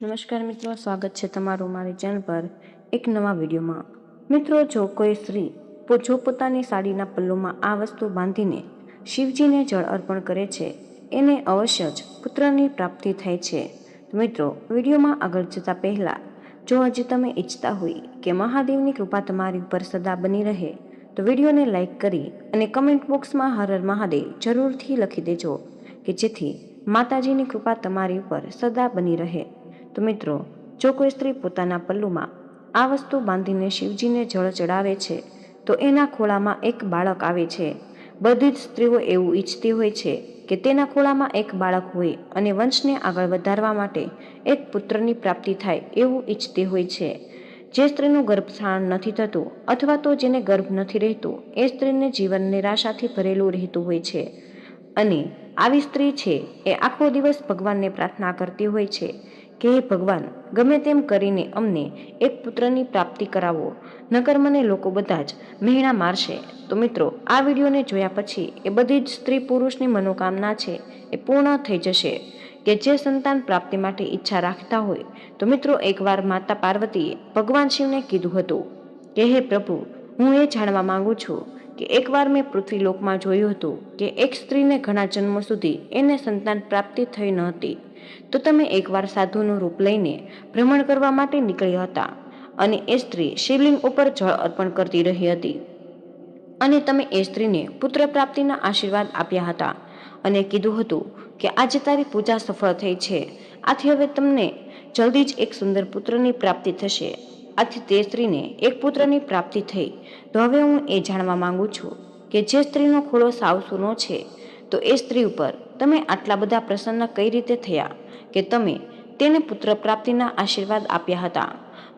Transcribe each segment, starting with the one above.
નમસ્કાર મિત્રો, સ્વાગત છે તમારું મારી ચેનલ પર એક નવા વિડીયોમાં. મિત્રો, જો કોઈ સ્ત્રી જો પોતાની સાડીના પલ્લુમાં આ વસ્તુ બાંધીને શિવજીને જળ અર્પણ કરે છે, એને અવશ્ય જ પુત્રની પ્રાપ્તિ થાય છે. મિત્રો, વિડીયોમાં આગળ જતા પહેલાં, જો હજી તમે ઈચ્છતા હોય કે મહાદેવની કૃપા તમારી ઉપર સદા બની રહે, તો વિડીયોને લાઇક કરી અને કમેન્ટ બોક્સમાં હર હર મહાદેવ જરૂરથી લખી દેજો કે જેથી માતાજીની કૃપા તમારી ઉપર સદા બની રહે. તો મિત્રો, જો કોઈ સ્ત્રી પોતાના પલ્લુમાં આ વસ્તુ બાંધીને શિવજીને જળ ચડાવે છે, તો એના ખોળામાં એક બાળક આવે છે. બધી જ સ્ત્રીઓ એવું ઈચ્છતી હોય છે કે તેના ખોળામાં એક બાળક હોય અને વંશને આગળ વધારવા માટે એક પુત્રની પ્રાપ્તિ થાય એવું ઈચ્છતી હોય છે. જે સ્ત્રીનું ગર્ભધારણ નથી થતું અથવા તો જેને ગર્ભ નથી રહેતું, એ સ્ત્રીને જીવન નિરાશાથી ભરેલું રહેતું હોય છે. અને આવી સ્ત્રી છે એ આખો દિવસ ભગવાનને પ્રાર્થના કરતી હોય છે કે હે ભગવાન, ગમે તેમ કરીને અમને એક પુત્રની પ્રાપ્તિ કરાવો. નકર મને લોકો બધા જ મહેણા મારશે. તો મિત્રો, આ વિડીયોને જોયા પછી એ બધી જ સ્ત્રી પુરુષની મનોકામના છે એ પૂર્ણ થઈ જશે. કે જે સંતાન પ્રાપ્તિ માટે ઈચ્છા રાખતા હોય. તો મિત્રો, એકવાર માતા પાર્વતીએ ભગવાન શિવને કીધું હતું કે, હે પ્રભુ, હું એ જાણવા માંગુ છું કે એકવાર મેં પૃથ્વીલોકમાં જોયું હતું કે એક સ્ત્રીને ઘણા જન્મો સુધી એને સંતાન પ્રાપ્તિ થઈ ન હતી. તો તમે એકવાર સાધુનું રૂપ લઈને ભ્રમણ કરવા માટે નીકળ્યા હતા અને એ સ્ત્રી શિવલિંગ ઉપર જળ અર્પણ કરતી રહી હતી. અને તમે એ સ્ત્રીને પુત્ર પ્રાપ્તિના આશીર્વાદ આપ્યા હતા અને કીધું હતું કે આજે તારી પૂજા સફળ થઈ છે. આથી હવે તમને જલ્દી જ એક સુંદર પુત્રની પ્રાપ્તિ થશે. આથી તે સ્ત્રીને એક પુત્રની પ્રાપ્તિ થઈ. તો હવે હું એ જાણવા માંગુ છું કે જે સ્ત્રીનો ખોળો સાવ સૂનો છે, તો એ સ્ત્રી ઉપર તમે આટલા બધા પ્રસન્ન કઈ રીતે થયા કે તમે તેને પુત્ર પ્રાપ્તિના આશીર્વાદ આપ્યા હતા?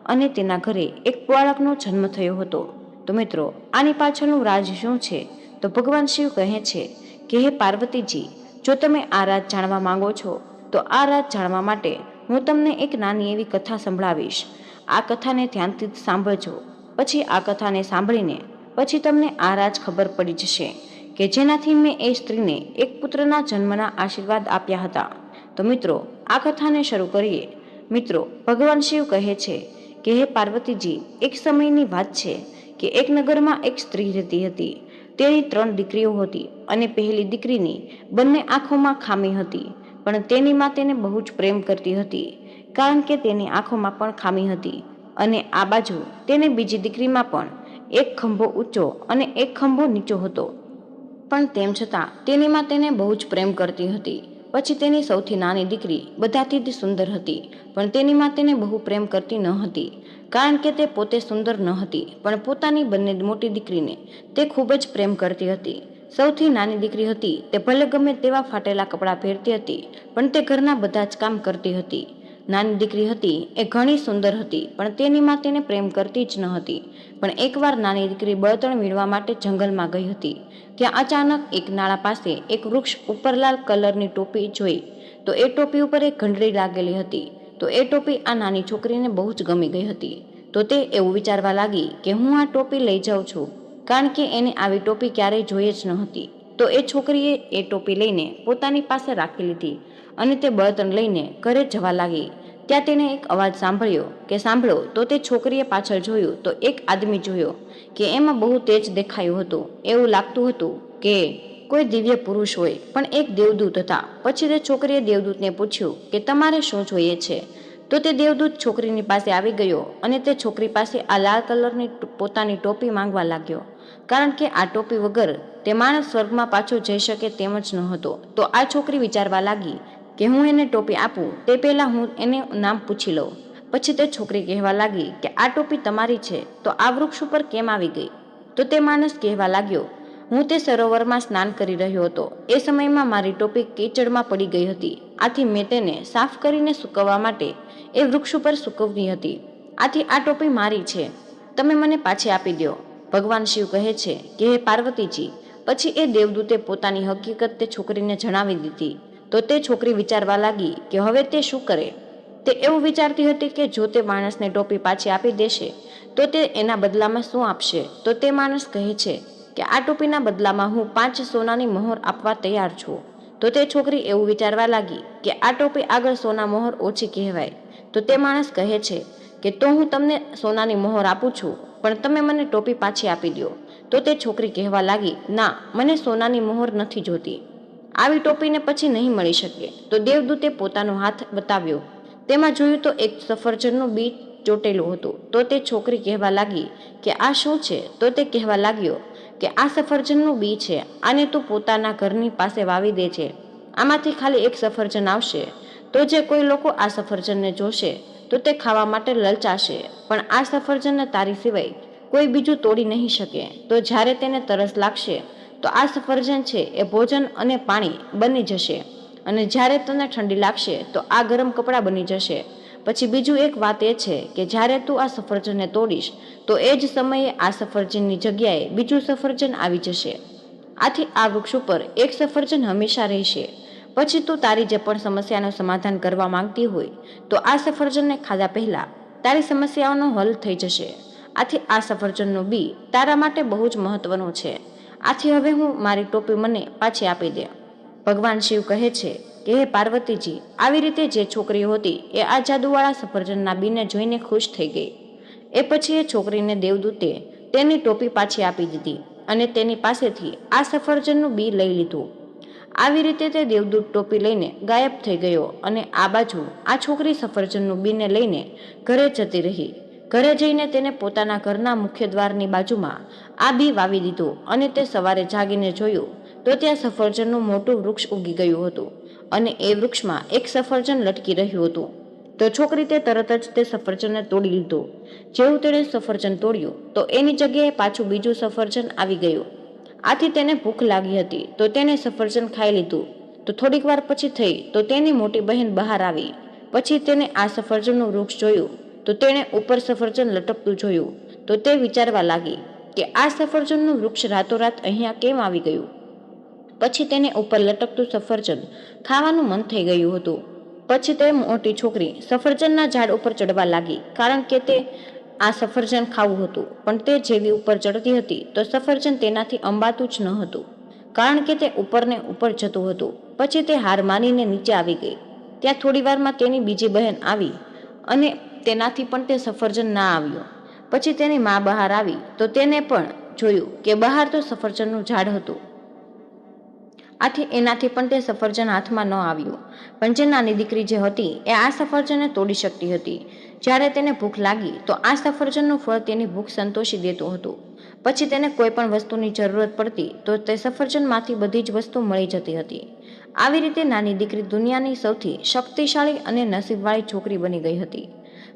અને તેના ઘરે એક બાળકનો જન્મ થયો હતો. તો મિત્રો, આની પાછળનું રાજ શું છે? તો ભગવાન શિવ કહે છે કે, હે પાર્વતીજી, જો તમે આ રાજ જાણવા માંગો છો, તો આ રાજ જાણવા માટે હું તમને એક નાની એવી કથા સંભળાવીશ. આ કથાને ધ્યાનથી સાંભળજો. પછી આ કથાને સાંભળીને પછી તમને આ રાજ ખબર પડી જશે. કે જેનાથી મેં એ સ્ત્રીને એક પુત્રના જન્મના આશીર્વાદ આપ્યા હતા. તો મિત્રો, આ કથાને શરૂ કરીએ. મિત્રો, ભગવાન શિવ કહે છે કે, હે પાર્વતીજી, એક સમયની વાત છે કે એક નગરમાં એક સ્ત્રી રહેતી હતી. તેની ત્રણ દીકરીઓ હતી અને પહેલી દીકરીની બંને આંખોમાં ખામી હતી, પણ તેની માં તેને બહુ જ પ્રેમ કરતી હતી, કારણ કે તેની આંખોમાં પણ ખામી હતી. અને આ બાજુ તેને બીજી દીકરીમાં પણ એક ખંભો ઊંચો અને એક ખંભો નીચો હતો. પણ તેમ છતાં, તેનીમાં તેને બહુ જ પ્રેમ કરતી હતી. પછી તેની સૌથી નાની દીકરી બધાથી જ સુંદર હતી, પણ તેનીમાં તેને બહુ પ્રેમ કરતી ન હતી. કારણ કે તે પોતે સુંદર ન હતી, પણ પોતાની બંને મોટી દીકરીને તે ખૂબ જ પ્રેમ કરતી હતી. સૌથી નાની દીકરી હતી, તે ભલે ગમે તેવા ફાટેલા કપડાં પહેરતી હતી, પણ તે ઘરના બધા જ કામ કરતી હતી. નાની દીકરી હતી એ ઘણી સુંદર હતી, પણ તેની માં તેને પ્રેમ કરતી જ ન હતી. પણ એકવાર નાની દીકરી બળતણ મેળવા માટે જંગલમાં ગઈ હતી, ત્યાં અચાનક એક નાળા પાસે એક વૃક્ષ ઉપર લાલ કલરની ટોપી જોઈ. તો એ ટોપી ઉપર એક ઘંટડી લાગેલી હતી, તો એ ટોપી આ નાની છોકરીને બહુ જ ગમી ગઈ હતી. તો તે એવું વિચારવા લાગી કે હું આ ટોપી લઈ જાઉં છું, કારણ કે એને આવી ટોપી ક્યારેય જોઈએ જ ન હતી. તો એ છોકરીએ એ ટોપી લઈને પોતાની પાસે રાખી લીધી અને તે બળતણ લઈને ઘરે જવા લાગી. ત્યાં તેણે એક અવાજ સાંભળ્યો કે, સાંભળો, તો તે છોકરીએ પાછળ જોયું, તો એક આદમી જોયો કે એમાં બહુ તેજ દેખાયું હતું. એવું લાગતું હતું કે કોઈ દિવ્ય પુરુષ હોય, પણ એક દેવદૂત હતા. પછી તે છોકરીએ દેવદૂતને પૂછ્યું કે, તમારે શું જોઈએ છે? તો તે દેવદૂત છોકરીની પાસે આવી ગયો અને તે છોકરી પાસે આ લાલ કલરની પોતાની ટોપી માંગવા લાગ્યો. કારણ કે આ ટોપી વગર તે માણસ સ્વર્ગમાં પાછો જઈ શકે તેમ જ ન હતો તો આ છોકરી વિચારવા લાગી કે હું એને ટોપી આપું તે પહેલાં હું એને નામ પૂછી લઉં. પછી તે છોકરી કહેવા લાગી કે આ ટોપી તમારી છે, તો આ વૃક્ષ ઉપર કેમ આવી ગઈ? તો તે માણસ કહેવા લાગ્યો, હું તે સરોવરમાં સ્નાન કરી રહ્યો હતો. એ સમયમાં મારી ટોપી કીચડમાં પડી ગઈ હતી. આથી મેં તેને સાફ કરીને સૂકવવા માટે એ વૃક્ષ ઉપર સૂકવવી હતી. આથી આ ટોપી મારી છે. તમે મને પાછી આપી દો. ભગવાન શિવ કહે છે કે, હે પાર્વતીજી. પછી એ દેવદૂતે પોતાની હકીકત તે છોકરીને જણાવી દીધી. તો તે છોકરી વિચારવા લાગી કે હવે તે શું કરે? તે એવું વિચારતી હતી કે જો તે માણસને ટોપી પાછી આપી દેશે, તો તે એના બદલામાં શું આપશે? તો તે માણસ કહે છે કે આ ટોપીના બદલામાં હું પાંચ સોનાની મહોર આપવા તૈયાર છું. તો તે છોકરી એવું વિચારવા લાગી કે આ ટોપી આગળ સોના મોહર ઓછી કહેવાય. તો તે માણસ કહે છે કે તો હું તમને સોનાની મોહર આપું છું, પણ તમે મને ટોપી પાછી આપી દો તો તે છોકરી કહેવા લાગી, ના, મને સોનાની મોહર નથી જોતી. આવી ટોપીને પછી નહીં મળી શકે. તો દેવદૂતે પોતાનો હાથ બતાવ્યો. તેમાં જોયું તો એક સફરજનનું બી ચોટેલું હતું. તો તે છોકરી કહેવા લાગી કે આ શું છે? તો તે કહેવા લાગ્યો કે આ સફરજનનું બી છે. આને તું પોતાના ઘરની પાસે વાવી દે છે આમાંથી ખાલી એક સફરજન આવશે. તો જે કોઈ લોકો આ સફરજનને જોશે, તો તે ખાવા માટે લલચાશે. પણ આ સફરજનને તારી સિવાય કોઈ બીજું તોડી નહીં શકે. તો જ્યારે તેને તરસ લાગશે તો આ સફરજન છે એ ભોજન અને પાણી બની જશે. અને જ્યારે તને ઠંડી લાગશે, તો આ ગરમ કપડાં બની જશે. પછી બીજું એક વાત એ છે કે જ્યારે તું આ સફરજનને તોડીશ, તો એ જ સમયે આ સફરજનની જગ્યાએ બીજું સફરજન આવી જશે. આથી આ વૃક્ષ ઉપર એક સફરજન હંમેશા રહેશે. પછી તું તારી જે પણ સમસ્યાનું સમાધાન કરવા માંગતી હોય, તો આ સફરજનને ખાધા પહેલાં તારી સમસ્યાઓનો હલ થઈ જશે. આથી આ સફરજનનું બી તારા માટે બહુ જ મહત્વનું છે. આથી હવે હું મારી ટોપી મને પાછી આપી દે. ભગવાન શિવ કહે છે કે, હે પાર્વતીજી, આવી રીતે જે છોકરી હતી એ આ જાદુવાળા સફરજનના બીને જોઈને ખુશ થઈ ગઈ. એ પછી એ છોકરીને દેવદૂતે તેની ટોપી પાછી આપી દીધી અને તેની પાસેથી આ સફરજનનું બી લઈ લીધું. આવી રીતે તે દેવદૂત ટોપી લઈને ગાયબ થઈ ગયો અને આ બાજુ આ છોકરી સફરજનનું બીને લઈને ઘરે જતી રહી. ઘરે જઈને તેને પોતાના ઘરના મુખ્ય દ્વારની બાજુમાં આ બી વાવી દીધું અને તે સવારે જાગીને જોયું તો ત્યાં સફરજનનું મોટું વૃક્ષ ઉગી ગયું હતું અને એ વૃક્ષમાં એક સફરજન લટકી રહ્યું હતું. તો છોકરી તે તરત જ તે સફરજનને તોડી લીધું. જેવું તેણે સફરજન તોડ્યું તો એની જગ્યાએ પાછું બીજું સફરજન આવી ગયું. આથી તેને ભૂખ લાગી હતી તો તેણે સફરજન ખાઈ લીધું. તો થોડીક વાર પછી થઈ તો તેની મોટી બહેન બહાર આવી. પછી તેને આ સફરજનનું વૃક્ષ જોયું તો તેણે ઉપર સફરજન લટકતું જોયું તો તે વિચારવા લાગી કે આ સફરજનનું વૃક્ષ રાતોરાત અહીંયા કેમ આવી ગયું? પછી તેને ઉપર લટકતું સફરજન ખાવાનું મન થઈ ગયું હતું. પછી તે મોટી છોકરી સફરજનના ઝાડ ઉપર ચડવા લાગી, કારણ કે તે આ સફરજન ખાવું હતું. પણ તે જેવી ઉપર ચડતી હતી તો સફરજન તેનાથી અંબાતું જ ન હતું, કારણ કે તે ઉપરને ઉપર જતું હતું. પછી તે હાર માનીને નીચે આવી ગઈ. ત્યાં થોડી વારમાં તેની બીજી બહેન આવી અને તેનાથી પણ તે સફરજન ના આવ્યો. પછી તેની મા બહાર આવી તો તેને પણ જોયું કે બહાર તો સફરજનનું ઝાડ હતું. આથી એનાથી પણ તે સફરજન હાથમાં ન આવ્યું. પણ જે નાની દીકરી જે હતી એ આ સફરજનને તોડી શકતી હતી. જ્યારે તેને ભૂખ લાગી તો આ સફરજનનું ફળ તેની ભૂખ સંતોષી દેતું હતું. પછી તેને કોઈ પણ વસ્તુની જરૂરત પડતી તો તે સફરજનમાંથી બધી જ વસ્તુ મળી જતી હતી. આવી રીતે નાની દીકરી દુનિયાની સૌથી શક્તિશાળી અને નસીબવાળી છોકરી બની ગઈ હતી.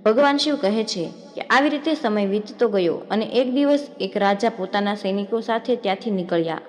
ભગવાન શિવ કહે છે કે આવી રીતે સમય વીતતો ગયો અને એક દિવસ એક રાજા પોતાના સૈનિકો સાથે ત્યાંથી નીકળ્યા.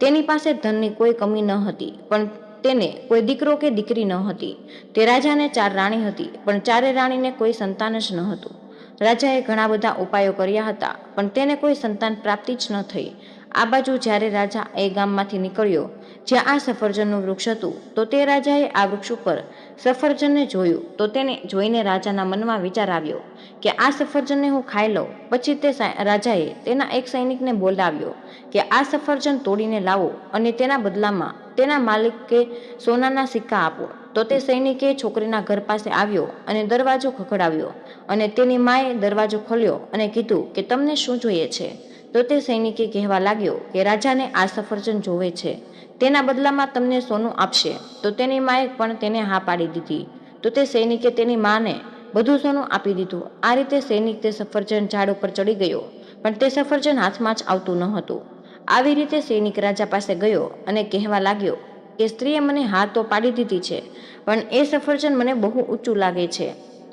તેની પાસે ધનની કોઈ કમી ન હતી, પણ તેને કોઈ દીકરો કે દીકરી ન હતી. તે રાજાને ચાર રાણી હતી, પણ ચારે રાણીને કોઈ સંતાન જ ન હતું. રાજાએ ઘણા બધા ઉપાયો કર્યા હતા, પણ તેને કોઈ સંતાન પ્રાપ્તિ જ ન થઈ. આ બાજુ જ્યારે રાજા એ ગામમાંથી નીકળ્યો, જ્યાં આ સફરજનનું વૃક્ષ હતું, તો તે રાજાએ આ વૃક્ષ ઉપર સફરજનને જોયું તો તેને જોઈને રાજાના મનમાં વિચાર આવ્યો કે આ સફરજનને હું ખાઈ લઉં. પછી તે રાજાએ તેના એક સૈનિકને બોલાવ્યો કે આ સફરજન તોડીને લાવો અને તેના બદલામાં તેના માલિકે સોનાના સિક્કા આપો. તો તે સૈનિકે છોકરીના ઘર પાસે આવ્યો અને દરવાજો ખખડાવ્યો અને તેની માએ દરવાજો ખોલ્યો અને કીધું કે તમને શું જોઈએ છે? તો તે સૈનિકે કહેવા લાગ્યો કે રાજાને આ સફરજન જોવે છે. તેના બદલામાં તમને સોનું આપશે. તો તેની માએ પણ તેને હા પાડી દીધી. તો તે સૈનિકે તેની માને બધું સોનું આપી દીધું. આ રીતે સૈનિક તે સફરજન ઝાડ ઉપર ચડી ગયો, પણ તે સફરજન હાથમાં જ આવતું ન હતું. આવી રીતે સૈનિક રાજા પાસે ગયો અને કહેવા લાગ્યો કે સ્ત્રીએ મને હા તો પાડી દીધી છે, પણ એ સફરજન મને બહુ ઊંચું લાગે છે.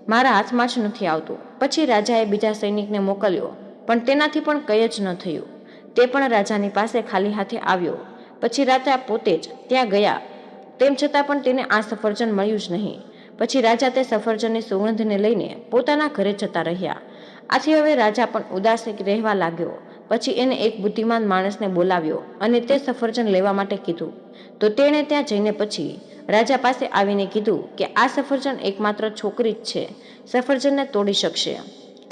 મારા હાથમાં જ નથી આવતું. પછી રાજાએ બીજા સૈનિકને મોકલ્યો પણ તેનાથી પણ કંઈ જ ન થયું. તે પણ રાજાની પાસે ખાલી હાથે આવ્યો. પછી રાજા પોતે જ ત્યાં ગયા. તેમ છતાં પણ તેને આ સફરજન મળ્યું જ નહીં. પછી રાજા તે સફરજનની સુગંધને લઈને પોતાના ઘરે જતા રહ્યા. આથી હવે રાજા પણ ઉદાસ રહેવા લાગ્યો. પછી એને એક બુદ્ધિમાન માણસને બોલાવ્યો અને તે સફરજન લેવા માટે કીધું. તો તેણે ત્યાં જઈને પછી રાજા પાસે આવીને કીધું કે આ સફરજન એકમાત્ર છોકરી જ છે. સફરજનને તોડી શકશે.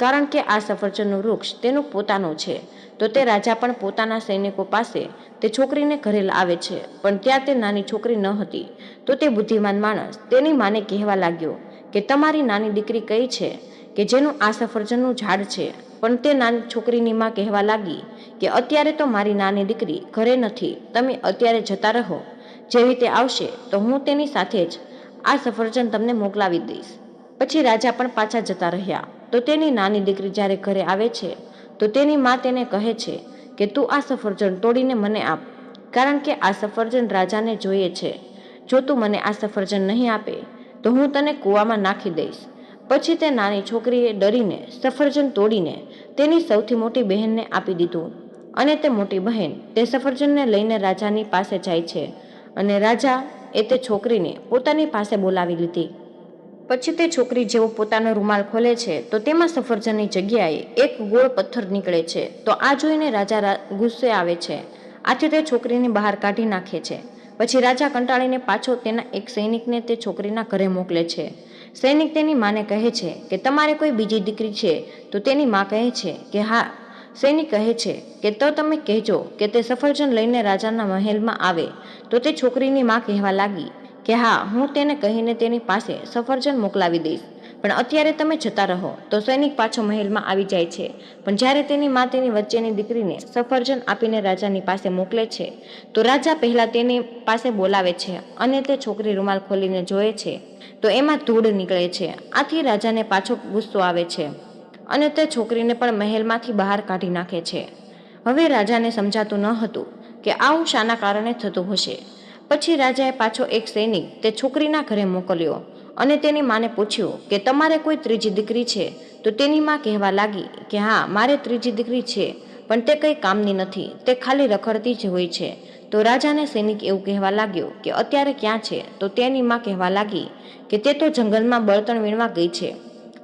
કારણ કે આ સફરજનનું વૃક્ષ તેનું પોતાનું છે. તો તે રાજા પણ પોતાના સૈનિકો પાસે તે છોકરીને ઘરે આવે છે. પણ ત્યાં તે નાની છોકરી ન હતી. તો તે બુદ્ધિમાન માણસ તેની માને કહેવા લાગ્યો કે તમારી નાની દીકરી કઈ છે? કે જેનું આ સફરજનનું ઝાડ છે? પણ તે નાની છોકરીની માં કહેવા લાગી કે અત્યારે તો મારી નાની દીકરી ઘરે નથી. તમે અત્યારે જતા રહો. જેવી તે આવશે તો હું તેની સાથે જ આ સફરજન તમને મોકલાવી દઈશ. પછી રાજા પણ પાછા જતા રહ્યા. તો તેની નાની દીકરી જ્યારે ઘરે આવે છે, તો તેની મા તેને કહે છે કે તું આ સફરજન તોડીને મને આપ, કારણ કે આ સફરજન રાજાને જોઈએ છે. જો તું મને આ સફરજન નહીં આપે, તો હું તને કૂવામાં નાખી દઈશ. પછી તે નાની છોકરીએ ડરીને સફરજન તોડીને તેની સૌથી મોટી બહેનને આપી દીધું. અને તે મોટી બહેન તે સફરજનને લઈને રાજાની પાસે જાય છે. અને રાજા એ તે છોકરીને પોતાની પાસે બોલાવી લીધી. પછી તે છોકરી જેવો પોતાનો રૂમાલ ખોલે છે, તો તેમાં સફરજનની જગ્યાએ એક ગોળ પથ્થર નીકળે છે, તો આ જોઈને રાજા ગુસ્સે આવે છે. આથી તે છોકરીને બહાર કાઢી નાખે છે. પછી રાજા કંટાળીને પાછો તેના એક સૈનિકને તે છોકરીના ઘરે મોકલે છે. સૈનિક તેની માને કહે છે કે, તમારે કોઈ બીજી દીકરી છે? તો તેની માં કહે છે કે, હા. સૈનિક કહે છે કે, તો તમે કહેજો કે તે સફરજન લઈને રાજાના મહેલમાં આવે. તો તે છોકરીની માં કહેવા લાગી કે હા, હું તેને કહીને તેની પાસે સફરજન મોકલાવી દઈશ. પણ અત્યારે તમે જતા રહો, તો સૈનિક પાછો મહેલમાં આવી જાય છે. પણ જ્યારે તેની મા તેની વચ્ચેની દીકરીને સફરજન આપીને રાજાની પાસે મોકલે છે, તો રાજા પહેલાં તેની પાસે બોલાવે છે અને તે છોકરી રૂમાલ ખોલીને જોએ છે. તો એમાં ધૂળ નીકળે છે. આથી રાજાને પાછો ગુસ્સો આવે છે અને તે છોકરીને પણ મહેલમાંથી બહાર કાઢી નાખે છે. હવે રાજાને સમજાતું ન હતું કે આવું શાના કારણે થતું હશે. પછી રાજાએ પાછો એક સૈનિક તે છોકરીના ઘરે મોકલ્યો અને તેની માને પૂછ્યું કે તમારે કોઈ ત્રીજી દીકરી છે? તો તેની માં કહેવા લાગી કે હા, મારે ત્રીજી દીકરી છે, પણ તે કંઈ કામની નથી, તે ખાલી રખડતી જ હોય છે. તો રાજાને સૈનિક એવું કહેવા લાગ્યો કે અત્યારે ક્યાં છે? તો તેની માં કહેવા લાગી કે તે તો જંગલમાં બળતણ વીણવા ગઈ છે.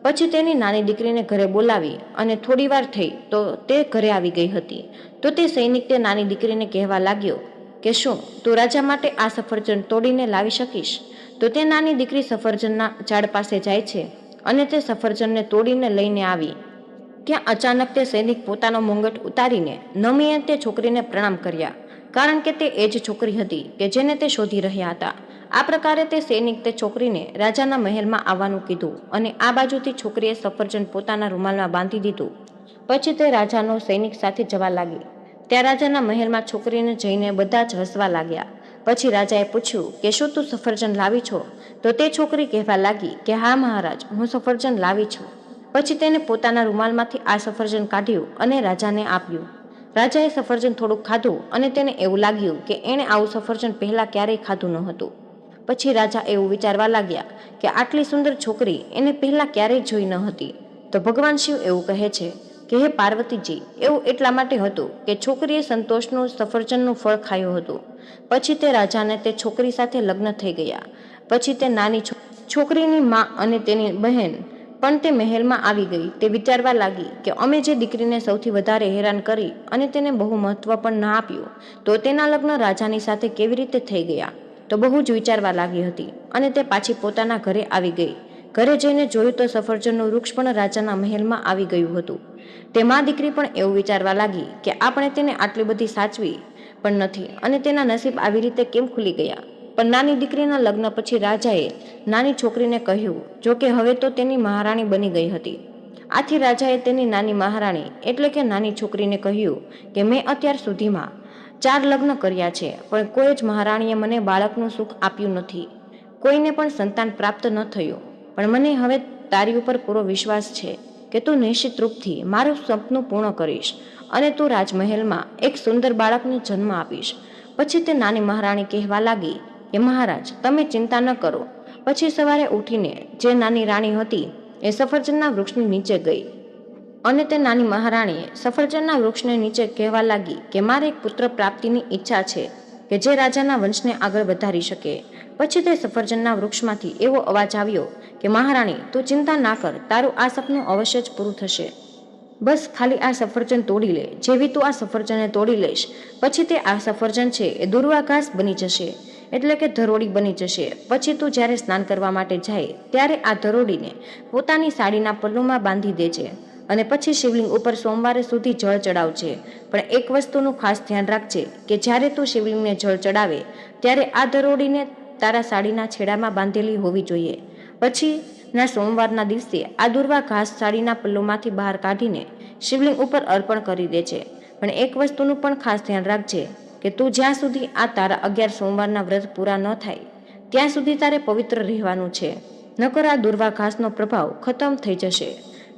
પછી તેની નાની દીકરીને ઘરે બોલાવી અને થોડીવાર થઈ તો તે ઘરે આવી ગઈ હતી. તો તે સૈનિક તે નાની દીકરીને કહેવા લાગ્યો કે શું, તું રાજા માટે આ સફરજન તોડીને લાવી શકીશ? તો તે નાની દીકરી સફરજનના ઝાડ પાસે જાય છે અને તે સફરજનને તોડીને લઈને આવી. ત્યાં અચાનક તે સૈનિક પોતાનો મુંગટ ઉતારીને નમીએ તે છોકરીને પ્રણામ કર્યા, કારણ કે તે એ જ છોકરી હતી કે જેને તે શોધી રહ્યા હતા. આ પ્રકારે તે સૈનિક તે છોકરીને રાજાના મહેલમાં આવવાનું કીધું અને આ બાજુથી છોકરીએ સફરજન પોતાના રૂમાલમાં બાંધી દીધું. પછી તે રાજાનો સૈનિક સાથે જવા લાગી. ત્યાં રાજાના મહેલમાં છોકરીને જઈને બધા જ હસવા લાગ્યા. પછી રાજાએ પૂછ્યું, કે શું તું સફરજન લાવી છો? તો તે છોકરી કહેવા લાગી કે, હા મહારાજ, હું સફરજન લાવી છું. પછી તેને પોતાના રૂમાલમાંથી આ સફરજન કાઢ્યું અને રાજાને આપ્યું. રાજાએ સફરજન થોડુંક ખાધું અને તેને એવું લાગ્યું કે, એણે આવું સફરજન પહેલાં ક્યારેય ખાધું ન હતું પછી રાજા એવું વિચારવા લાગ્યા કે, આટલી સુંદર છોકરી એને પહેલાં ક્યારેય જોઈ ન હતી. તો ભગવાન શિવ એવું કહે છે કે હે પાર્વતીજી, એવું એટલા માટે હતું કે છોકરીએ સંતોષનું, સફરજનનું ફળ ખાયું હતું. પછી તે રાજાને તે છોકરી સાથે લગ્ન થઈ ગયા. પછી તે નાની છોકરીની મા અને તેની બહેન, પણ તે મહેલમાં આવી ગઈ. તે વિચારવા લાગી કે અમે જે દીકરીને સૌથી વધારે હેરાન કરી અને તેને બહુ મહત્વ પણ ના આપ્યું, તો તેના લગ્ન રાજાની સાથે કેવી રીતે થઈ ગયા? તો બહુ જ વિચારવા લાગી હતી અને તે પાછી પોતાના ઘરે આવી ગઈ. ઘરે જઈને જોયું તો સફરજનનું વૃક્ષ પણ રાજાના મહેલમાં આવી ગયું હતું. તે મા દીકરી પણ એવું વિચારવા લાગી કે આપણે તેને આટલી બધી સાચવી પણ નથી અને તેના નસીબ આવી રીતે કેમ ખુલી ગયા? પણ નાની દીકરીના લગ્ન પછી રાજાએ નાની છોકરીને કહ્યું, જો કે હવે તો તેની મહારાણી બની ગઈ હતી. આથી રાજાએ તેની નાની મહારાણી એટલે કે નાની છોકરીને કહ્યું કે, મેં અત્યાર સુધીમાં ચાર લગ્ન કર્યા છે, પણ કોઈ જ મહારાણીએ મને બાળકનું સુખ આપ્યું નથી. કોઈને પણ સંતાન પ્રાપ્ત ન થયું. પણ મને હવે તારી ઉપર પૂરો વિશ્વાસ છે. કે તું નિશ્ચિત રૂપથી મારું સપનું પૂર્ણ કરીશ અને તું રાજમહેલમાં એક સુંદર બાળકને જન્મ આપીશ. પછી તે નાની મહારાણી કહેવા લાગી કે મહારાજ, તમે ચિંતા ન કરો. પછી સવારે ઉઠીને જે નાની રાણી હતી એ સફરજનના વૃક્ષની નીચે ગઈ અને તે નાની મહારાણીએ સફરજનના વૃક્ષને નીચે કહેવા લાગી કે મારે એક પુત્ર પ્રાપ્તિની ઈચ્છા છે કે જે રાજાના વંશને આગળ વધારી શકે. પછી તે સફરજનના વૃક્ષમાંથી એવો અવાજ આવ્યો કે, મહારાણી, તું ચિંતા ના કર, તારું આ સપનું અવશ્ય જ પૂરું થશે. બસ ખાલી આ સફરજન તોડી લે. જેવી તું આ સફરજનને તોડી લઈશ, પછી તે આ સફરજન છે એ દુર્વાઘાસ બની જશે, એટલે કે ધરોડી બની જશે. પછી તું જ્યારે સ્નાન કરવા માટે જાય, ત્યારે આ ધરોડીને પોતાની સાડીના પલ્લુમાં બાંધી દેજે અને પછી શિવલિંગ ઉપર સોમવારે સુધી જળ ચડાવજે. પણ એક વસ્તુનું ખાસ ધ્યાન રાખજે કે જ્યારે તું શિવલિંગને જળ ચડાવે, ત્યારે આ ધરોડીને તારા સાડીના છેડામાં બાંધેલી હોવી જોઈએ. પછી, ના સોમવારના દિવસે આ દુર્વા ઘાસ સાડીના પલ્લોમાંથી બહાર કાઢીને શિવલિંગ ઉપર અર્પણ કરી દે છે. પણ એક વસ્તુનું પણ ખાસ ધ્યાન રાખજે કે તું જ્યાં સુધી આ તારા અગિયાર સોમવારના વ્રત પૂરા ન થાય, ત્યાં સુધી તારે પવિત્ર રહેવાનું છે. નકર આ દુર્વા ઘાસનો પ્રભાવ ખતમ થઈ જશે.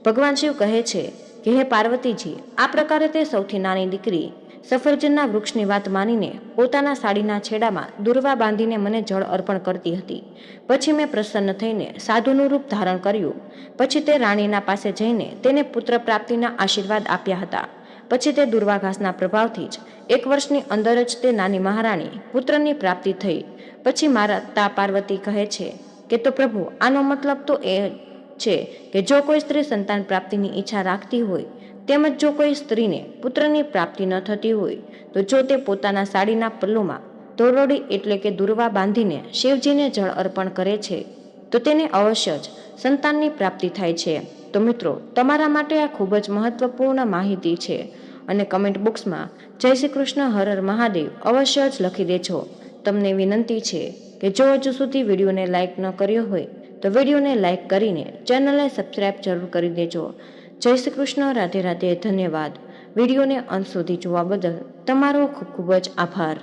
ભગવાન શિવ કહે છે કે, હે પાર્વતીજી, આ પ્રકારે તે સૌથી નાની દીકરી સફરજનના વૃક્ષની વાત માનીને પોતાના સાડીના છેડામાં દુર્વા બાંધીને મને જળ અર્પણ કરતી હતી. પછી મેં પ્રસન્ન થઈને સાધુનું રૂપ ધારણ કર્યું. પછી તે રાણીના પાસે જઈને તેને પુત્ર પ્રાપ્તિના આશીર્વાદ આપ્યા હતા. પછી તે દુર્વાઘાસના પ્રભાવથી જ એક વર્ષની અંદર જ તે નાની મહારાણી પુત્રની પ્રાપ્તિ થઈ. પછી મારા તા પાર્વતી કહે છે કે, તો પ્રભુ, આનો મતલબ તો એ છે કે જો કોઈ સ્ત્રી સંતાન પ્રાપ્તિની ઈચ્છા રાખતી હોય તેમજ જો કોઈ સ્ત્રીને પુત્રની પ્રાપ્તિ ન થતી હોય, તો જો તે પોતાના સાડીના પલ્લુમાં દોરડી એટલે કે દુર્વા બાંધીને શિવજીને જળ અર્પણ કરે છે, તો તેને અવશ્ય જ સંતાનની પ્રાપ્તિ થાય છે. તો મિત્રો, તમારા માટે આ ખૂબ જ મહત્વપૂર્ણ માહિતી છે અને કમેન્ટ બોક્સમાં જય શ્રી કૃષ્ણ, હર હર મહાદેવ અવશ્ય જ લખી દેજો. તમને વિનંતી છે કે જો હજુ સુધી વિડીયોને લાઇક ન કર્યો હોય, તો વિડીયોને લાઇક કરીને ચેનલને સબસ્ક્રાઇબ જરૂર કરી દેજો. જય શ્રી કૃષ્ણ, રાધે રાધે, ધન્યવાદ. વિડીયોને અંત સુધી જોવા બદલ તમારો ખૂબ ખૂબ જ આભાર.